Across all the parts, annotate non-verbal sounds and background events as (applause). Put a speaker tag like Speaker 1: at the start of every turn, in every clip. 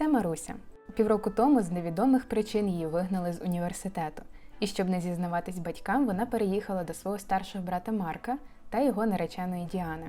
Speaker 1: Це Маруся. Півроку тому з невідомих причин її вигнали з університету. І щоб не зізнаватись батькам, вона переїхала до свого старшого брата Марка та його нареченої Діани.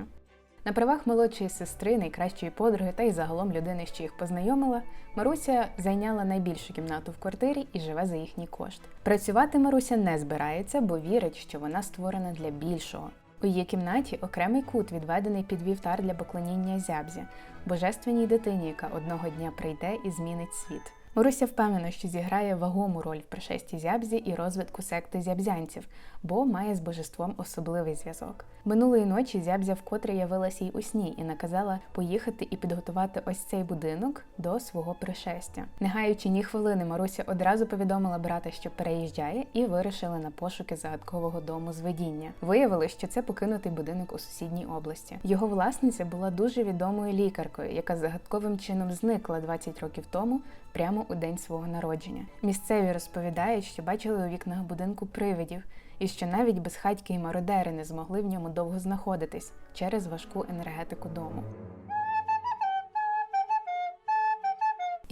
Speaker 1: На правах молодшої сестри, найкращої подруги та й загалом людини, що їх познайомила, Маруся зайняла найбільшу кімнату в квартирі і живе за їхній кошт. Працювати Маруся не збирається, бо вірить, що вона створена для більшого. У її кімнаті окремий кут відведений під вівтар для поклоніння зябзі, божественній дитині, яка одного дня прийде і змінить світ. Маруся впевнена, що зіграє вагому роль в пришесті зябзі і розвитку секти зябзянців, бо має з божеством особливий зв'язок. Минулої ночі зябзя вкотре явилася й у сні і наказала поїхати і підготувати ось цей будинок до свого пришестя. Не гаючи ні хвилини, Маруся одразу повідомила брата, що переїжджає, і вирушили на пошуки загадкового дому з видіння. Виявилось, що це покинутий будинок у сусідній області. Його власниця була дуже відомою лікаркою, яка загадковим чином зникла 20 років тому. Прямо у день свого народження. Місцеві розповідають, що бачили у вікнах будинку привидів, і що навіть безхатьки і мародери не змогли в ньому довго знаходитись через важку енергетику дому.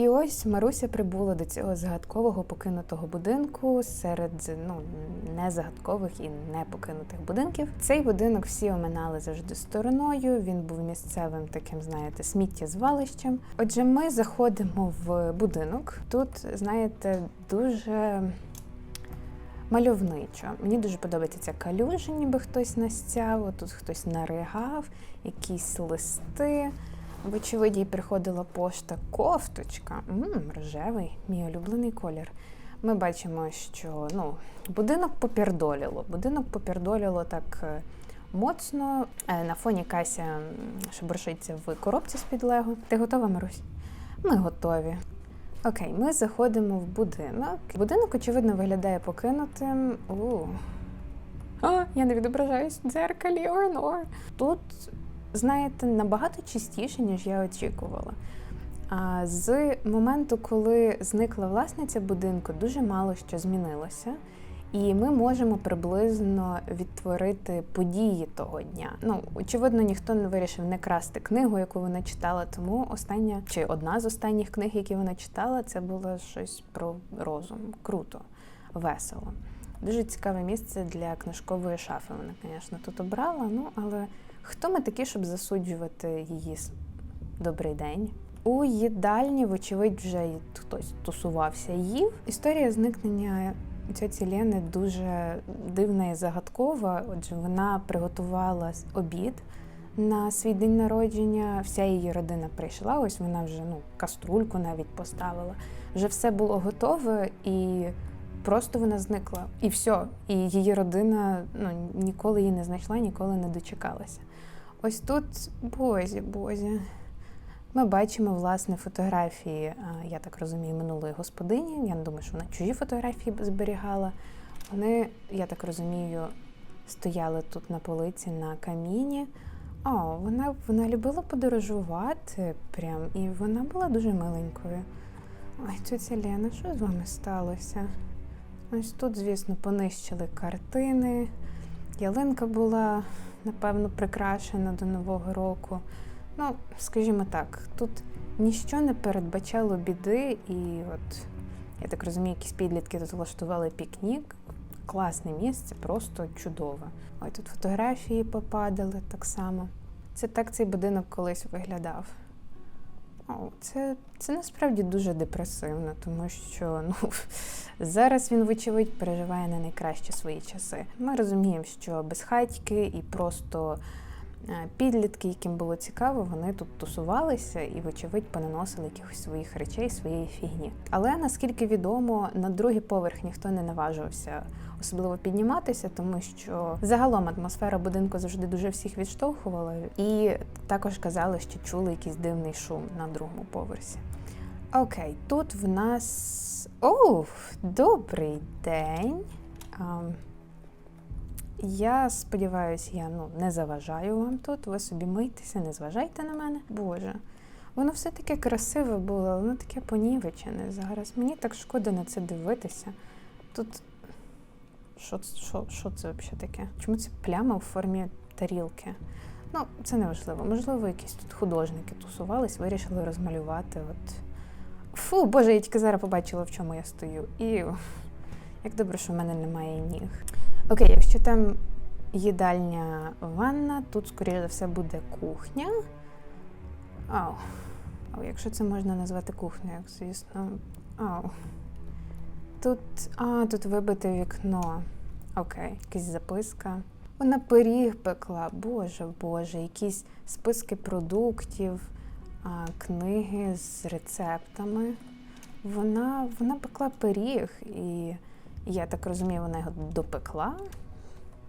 Speaker 1: І ось Маруся прибула до цього загадкового покинутого будинку серед ну не загадкових і не покинутих будинків. Цей будинок всі оминали завжди стороною. Він був місцевим таким, знаєте, сміттєзвалищем. Отже, ми заходимо в будинок. Тут, знаєте, дуже мальовничо. Мені дуже подобається ця калюжа, ніби хтось настяв, тут хтось наригав, якісь листи. Вочевидь, їй приходила пошта кофточка. Мм, рожевий, мій улюблений колір. Ми бачимо, що ну, будинок попірдоліло. Будинок попірдоліло так е, моцно. Е, На фоні Кася шебуршиться в коробці з-під лего. Ти готова, Марусь? Ми готові. Окей, ми заходимо в будинок. Будинок, очевидно, виглядає покинутим. У. А, я не відображаюсь в дзеркалі Орнор. Тут знаєте, набагато частіше, ніж я очікувала. А з моменту, коли зникла власниця будинку, дуже мало що змінилося. І ми можемо приблизно відтворити події того дня. Ну, очевидно, ніхто не вирішив не красти книгу, яку вона читала. Тому остання чи одна з останніх книг, які вона читала, це було щось про розум. Круто, весело. Дуже цікаве місце для книжкової шафи. Вона, звісно, тут обрала. Ну але хто ми такі, щоб засуджувати її добрий день? У їдальні, вочевидь, вже хтось тусувався їв. Історія зникнення тьоті Лени дуже дивна і загадкова. Отже, вона приготувала обід на свій день народження. Вся її родина прийшла. Ось вона вже ну каструльку навіть поставила. Вже все було готове і. Просто вона зникла, і все. І її родина ну, ніколи її не знайшла, ніколи не дочекалася. Ось тут, бозі, бозі. Ми бачимо власне фотографії, я так розумію, минулої господині. Я не думаю, що вона чужі фотографії зберігала. Вони, я так розумію, стояли тут на полиці на каміні. О, вона вона любила подорожувати прям, і вона була дуже миленькою. Ой, тетя Лена, що з вами сталося? Ось тут, звісно, понищили картини. Ялинка була, напевно, прикрашена до Нового року. Ну, скажімо так, тут ніщо не передбачало біди, і от, я так розумію, якісь підлітки тут влаштували пікнік. Класне місце, просто чудове. Ой, тут фотографії попадали так само. Це так цей будинок колись виглядав. О, це, це насправді дуже депресивно, тому що ну, (laughs) зараз він, вочевидь, переживає не найкращі свої часи. Ми розуміємо, що безхатьки і просто підлітки, яким було цікаво, вони тут тусувалися і, вочевидь, понаносили якихось своїх речей, своєї фігні. Але наскільки відомо, на другий поверх ніхто не наважувався особливо підніматися, тому що загалом атмосфера будинку завжди дуже всіх відштовхувала, і також казали, що чули якийсь дивний шум на другому поверсі. Окей, тут в нас. Оу, добрий день. Я сподіваюся, я ну, не заважаю вам тут. Ви собі мийтеся, не зважайте на мене. Боже. Воно все таке красиве було, воно таке понівечене зараз. Мені так шкода на це дивитися. Тут що, що, що це взагалі таке? Чому це пляма у формі тарілки? Ну, це не важливо. Можливо, якісь тут художники тусувались, вирішили розмалювати от Фу, боже, я тільки зараз побачила, в чому я стою. І як добре, що в мене немає ніг. Окей, якщо там їдальня ванна, тут, скоріше за все, буде кухня. Ау. Ау, якщо це можна назвати кухнею, звісно. Ау. Тут. А, тут вибите вікно. Окей, якась записка. Вона пиріг пекла, боже, боже, якісь списки продуктів, а, книги з рецептами. Вона, вона пекла пиріг, і я так розумію, вона його допекла.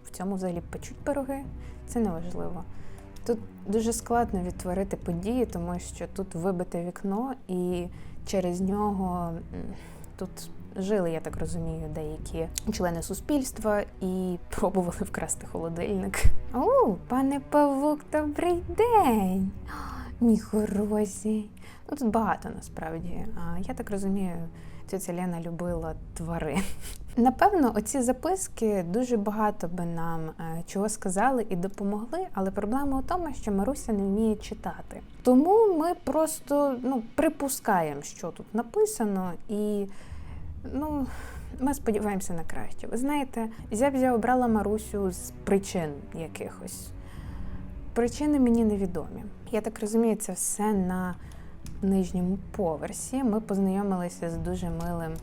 Speaker 1: В цьому взагалі печуть пироги. Це неважливо. Тут дуже складно відтворити події, тому що тут вибите вікно, і через нього тут жили, я так розумію, деякі члени суспільства і пробували вкрасти холодильник. О, пане Павук, добрий день! Мій хороший. Ну тут багато насправді. А я так розумію, тетя Лена любила тварин. Напевно, оці записки дуже багато би нам е, чого сказали і допомогли, але проблема у тому, що Маруся не вміє читати. Тому ми просто ну, припускаємо, що тут написано, і ну, ми сподіваємося на краще. Ви знаєте, Зябзя обрала Марусю з причин якихось. Причини мені невідомі. Я так розумію, це все на нижньому поверсі. Ми познайомилися з дуже милим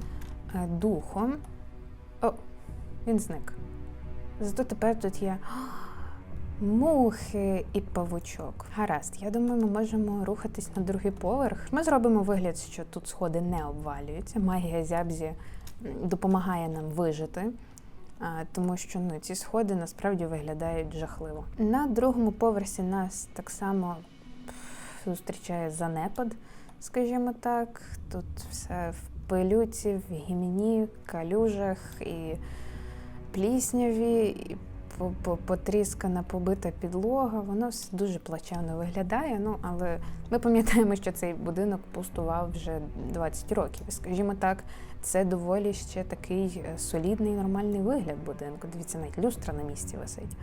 Speaker 1: е, духом. Він зник. Зато тепер тут є мухи і павучок. Гаразд, я думаю, ми можемо рухатись на другий поверх. Ми зробимо вигляд, що тут сходи не обвалюються. Магія зябзі допомагає нам вижити. Тому що ну, ці сходи насправді виглядають жахливо. На другому поверсі нас так само зустрічає занепад, скажімо так. Тут все в пилюці, в гімні, калюжах і плісняві, потріскана, побита підлога. Воно все дуже плачевно виглядає. Ну, але ми пам'ятаємо, що цей будинок пустував вже 20 років. Скажімо так, це доволі ще такий е, солідний нормальний вигляд будинку. Дивіться, навіть люстра на місці висить.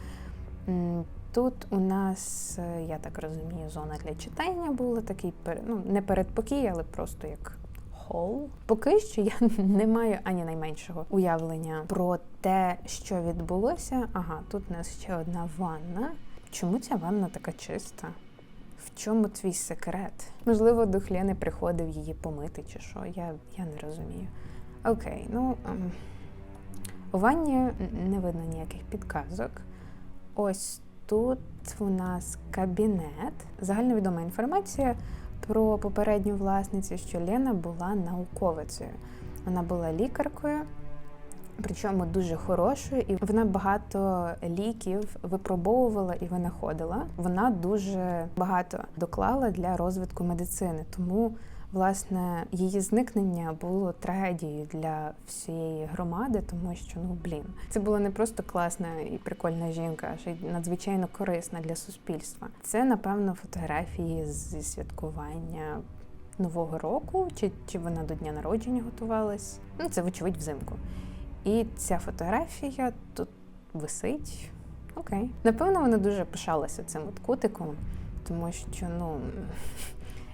Speaker 1: Тут у нас, е, я так розумію, зона для читання була такий ну, не передпокій, але просто як хол. Поки що я (laughs) не маю ані найменшого уявлення про те, що відбулося. Ага, тут у нас ще одна ванна. Чому ця ванна така чиста? В чому твій секрет? Можливо, дух Лени приходив її помити чи що. Я, я не розумію. Окей, ну ем, у ванні не видно ніяких підказок. Ось тут у нас кабінет. Загальновідома інформація про попередню власницю, що Лена була науковицею. Вона була лікаркою, причому дуже хорошою, і вона багато ліків випробовувала і винаходила. Вона дуже багато доклала для розвитку медицини. Тому, власне, її зникнення було трагедією для всієї громади, тому що ну блін, це була не просто класна і прикольна жінка, а ще й надзвичайно корисна для суспільства. Це, напевно, фотографії зі святкування. Нового року, чи, чи вона до дня народження готувалась? Ну, це, вочевидь, взимку. І ця фотографія тут висить. Окей. Напевно, вона дуже пишалася цим от кутиком, тому що ну,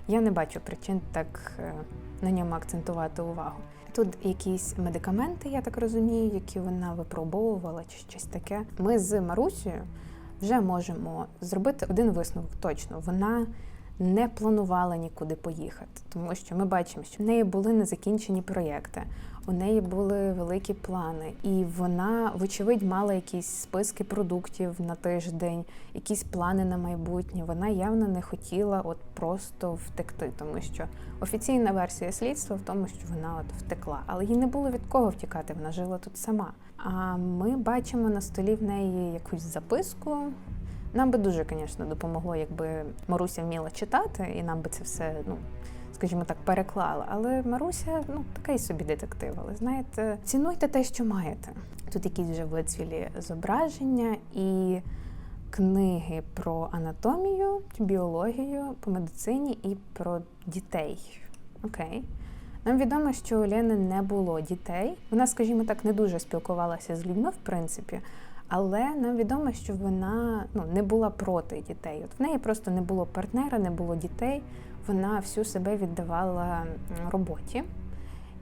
Speaker 1: я не бачу причин так е, на ньому акцентувати увагу. Тут якісь медикаменти, я так розумію, які вона випробовувала, чи щось таке. Ми з Марусею вже можемо зробити один висновок точно. Вона не планувала нікуди поїхати, тому що ми бачимо, що в неї були незакінчені проєкти, у неї були великі плани, і вона, вочевидь, мала якісь списки продуктів на тиждень, якісь плани на майбутнє. Вона явно не хотіла от просто втекти, тому що офіційна версія слідства в тому, що вона от втекла, але їй не було від кого втікати, вона жила тут сама. А ми бачимо на столі в неї якусь записку. Нам би дуже, звісно, допомогло, якби Маруся вміла читати, і нам би це все, ну скажімо так, переклала. Але Маруся, ну такий собі детектив. Але знаєте, цінуйте те, що маєте. Тут якісь вже вицвілі зображення і книги про анатомію, біологію, по медицині і про дітей. Окей. Нам відомо, що у Лени не було дітей. Вона, скажімо так, не дуже спілкувалася з людьми, в принципі. Але нам відомо, що вона ну, не була проти дітей. От в неї просто не було партнера, не було дітей. Вона всю себе віддавала роботі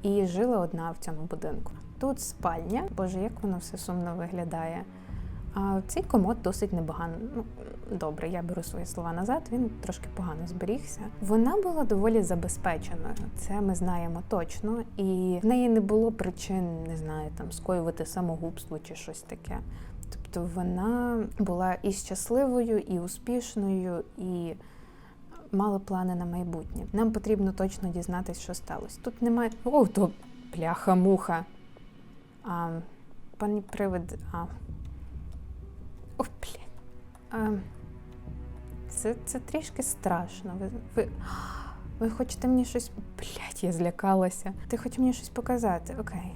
Speaker 1: і жила одна в цьому будинку. Тут спальня, боже, як воно все сумно виглядає. А цей комод досить непогано. Ну, добре, я беру свої слова назад, він трошки погано зберігся. Вона була доволі забезпеченою, це ми знаємо точно, і в неї не було причин, не знаю, там скоювати самогубство чи щось таке. Тобто вона була і щасливою, і успішною, і мала плани на майбутнє. Нам потрібно точно дізнатися, що сталося. Тут немає. О, то пляха-муха. А, пані привид. А... О, блін. Це, це трішки страшно. Ви, ви, ви хочете мені щось. Блять, я злякалася. Ти хочеш мені щось показати? Окей.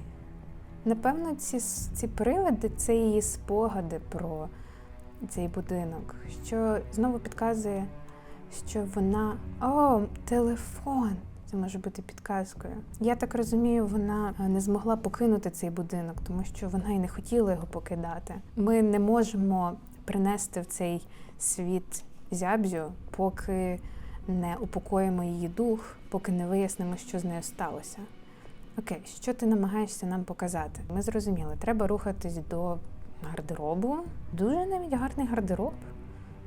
Speaker 1: Напевно, ці, ці привиди це її спогади про цей будинок, що знову підказує, що вона. О, телефон! Це може бути підказкою. Я так розумію, вона е, не змогла покинути цей будинок, тому що вона і не хотіла його покидати. Ми не можемо принести в цей світ зябзю, поки не упокоїмо її дух, поки не вияснимо, що з нею сталося. Окей, що ти намагаєшся нам показати? Ми зрозуміли, треба рухатись до гардеробу. Дуже навіть гарний гардероб.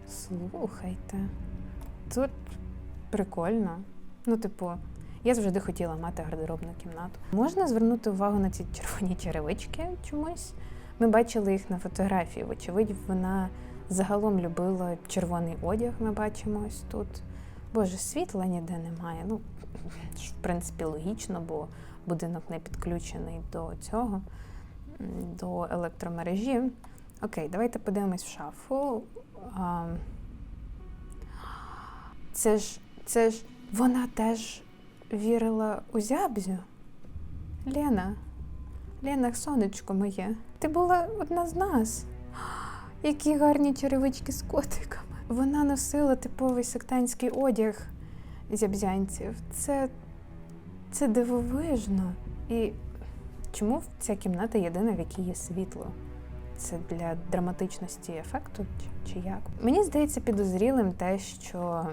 Speaker 1: Слухайте, тут прикольно. Ну, типу, я завжди хотіла мати гардеробну кімнату. Можна звернути увагу на ці червоні черевички чомусь. Ми бачили їх на фотографії. Вочевидь, вона загалом любила червоний одяг. Ми бачимо ось тут. Боже, світла ніде немає. Ну, (laughs) в принципі, логічно, бо будинок не підключений до цього, до електромережі. Окей, давайте подивимось в шафу. Це ж, це ж вона теж вірила у зябзю. Лена, Лена, сонечко моє, ти була одна з нас. Які гарні черевички з котиками. Вона носила типовий сектантський одяг зябзянців. Це, це дивовижно. І чому ця кімната єдина, в якій є світло? Це для драматичності ефекту чи, як? Мені здається підозрілим те, що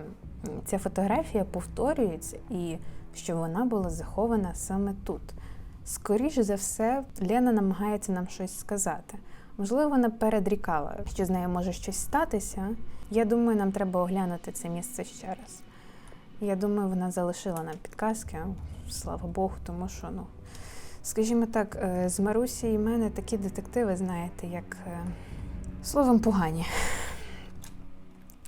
Speaker 1: ця фотографія повторюється і що вона була захована саме тут. Скоріше за все, Лена намагається нам щось сказати. Можливо, вона передрікала, що з нею може щось статися. Я думаю, нам треба оглянути це місце ще раз. Я думаю, вона залишила нам підказки, слава Богу, тому що, ну, скажімо так, е, з Марусі і мене такі детективи, знаєте, як е, словом погані.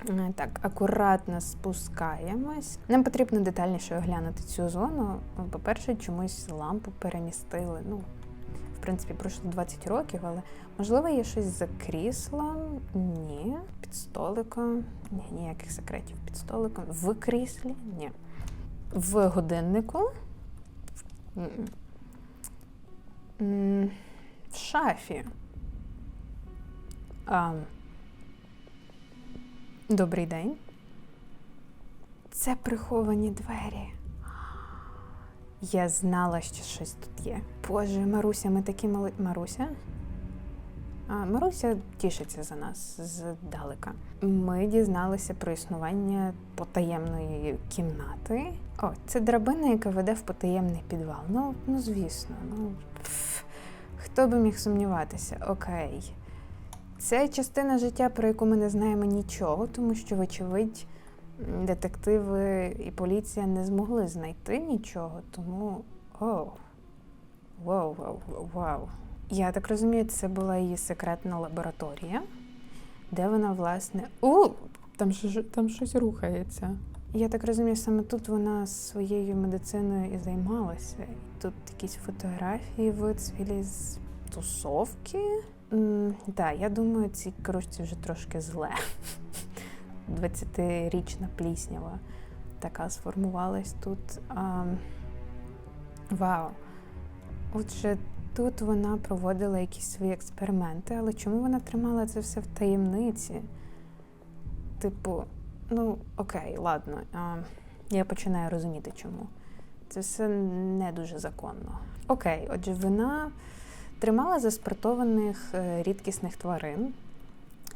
Speaker 1: Е, Так, акуратно спускаємось. Нам потрібно детальніше оглянути цю зону. По-перше, чомусь лампу перемістили. Ну, в принципі, пройшло 20 років, але можливо є щось за кріслом? Ні. Під столиком? Ні, ніяких секретів під столиком. В кріслі? Ні. В годиннику? В шафі. А, Добрий день. Це приховані двері. Я знала, що щось тут є. Боже, Маруся, ми такі мали. Маруся? А, Маруся тішиться за нас здалека. Ми дізналися про існування потаємної кімнати. О, це драбина, яка веде в потаємний підвал. Ну, ну звісно, ну хто би міг сумніватися? Окей. Це частина життя, про яку ми не знаємо нічого, тому що, вочевидь, детективи і поліція не змогли знайти нічого, тому. Оу. Вау, вау, вау. Я так розумію, це була її секретна лабораторія, де вона, власне. У! Там, там щось рухається. Я так розумію, саме тут вона своєю медициною і займалася. Тут якісь фотографії вицвілі з тусовки. Так, я думаю, цій кружці вже трошки зле. 20-річна пліснява така сформувалась тут. А, вау. Отже, тут вона проводила якісь свої експерименти, але чому вона тримала це все в таємниці? Типу, ну окей, ладно. А, я починаю розуміти, чому. Це все не дуже законно. Окей, отже, вона тримала заспиртованих е, рідкісних тварин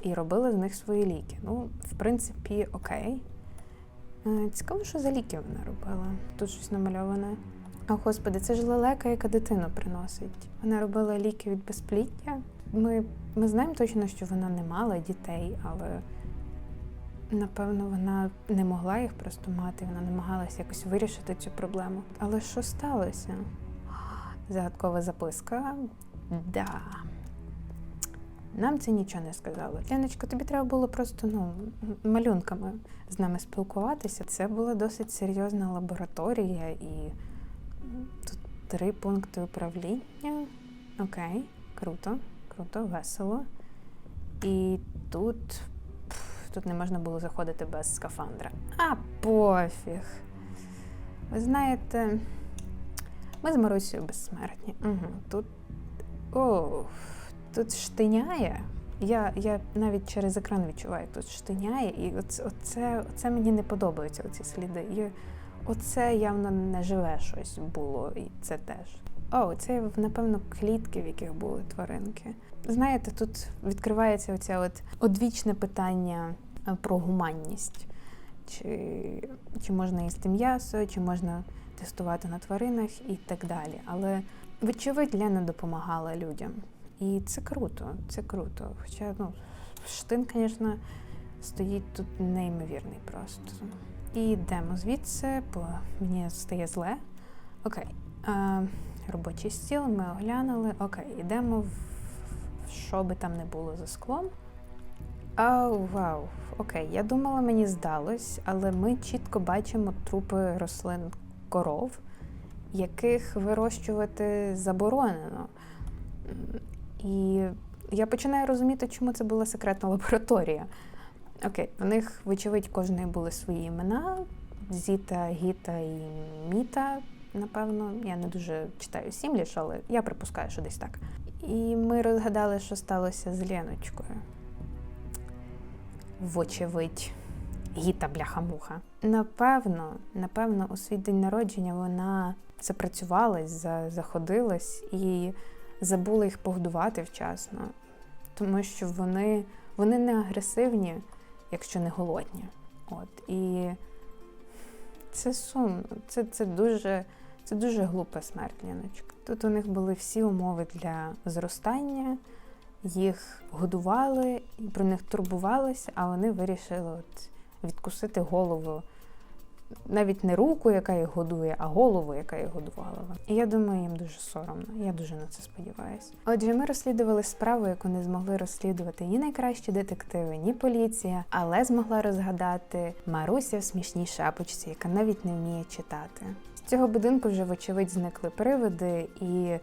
Speaker 1: і робила з них свої ліки. Ну, в принципі, окей. Е, Цікаво, що за ліки вона робила. Тут щось намальоване. О, господи, це ж лелека, яка дитину приносить. Вона робила ліки від безпліття. Ми, ми знаємо точно, що вона не мала дітей, але напевно вона не могла їх просто мати. Вона намагалася якось вирішити цю проблему. Але що сталося? Загадкова записка. Да. Нам це нічого не сказало. Леночка, тобі треба було просто ну, малюнками з нами спілкуватися. Це була досить серйозна лабораторія, і тут три пункти управління. Окей, круто, круто, весело. І тут, тут не можна було заходити без скафандра. А пофіг. Ви знаєте, ми з Марусею безсмертні. Угу. Тут. О, тут штиняє. Я, я навіть через екран відчуваю, тут штиняє, і оце, оце, мені не подобаються оці сліди. І оце явно не живе щось було, і це теж. О, це, напевно, клітки, в яких були тваринки. Знаєте, тут відкривається оце от одвічне питання е, про гуманність. Чи, чи можна їсти м'ясо, чи можна тестувати на тваринах і так далі. Але вочевидь Лена допомагала людям. І це круто, це круто. Хоча, ну, штин, звісно, стоїть тут неймовірний просто. І йдемо звідси, бо мені стає зле. Окей. А, робочий стіл ми оглянули. Окей, йдемо в, в що би там не було за склом. Ау, вау. Окей, я думала, мені здалось, але ми чітко бачимо трупи рослин коров, яких вирощувати заборонено. І я починаю розуміти, чому це була секретна лабораторія. Окей, у них, вочевидь, кожної були свої імена: Зіта, Гіта і Міта. Напевно, я не дуже читаю Сімліш, але я припускаю, що десь так. І ми розгадали, що сталося з Леночкою. Вочевидь, Гіта бляха-муха. Напевно, напевно, у свій день народження вона запрацювалась, за- заходилась і забула їх погодувати вчасно, тому що вони, вони не агресивні, якщо не голодні. От і це сумно. Це, це дуже. Це дуже глупа смерть, Ліночка. Тут у них були всі умови для зростання, їх годували, про них турбувалися, а вони вирішили от відкусити голову. Навіть не руку, яка їх годує, а голову, яка їх годувала. І я думаю, їм дуже соромно. Я дуже на це сподіваюся. Отже, ми розслідували справу, яку не змогли розслідувати ні найкращі детективи, ні поліція, але змогла розгадати Маруся в смішній шапочці, яка навіть не вміє читати. З цього будинку вже, вочевидь, зникли привиди, і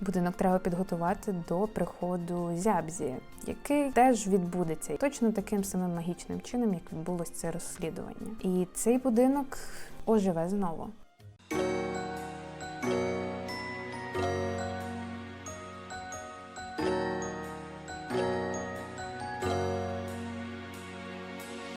Speaker 1: будинок треба підготувати до приходу зябзі, який теж відбудеться точно таким самим магічним чином, як відбулось це розслідування. І цей будинок оживе знову.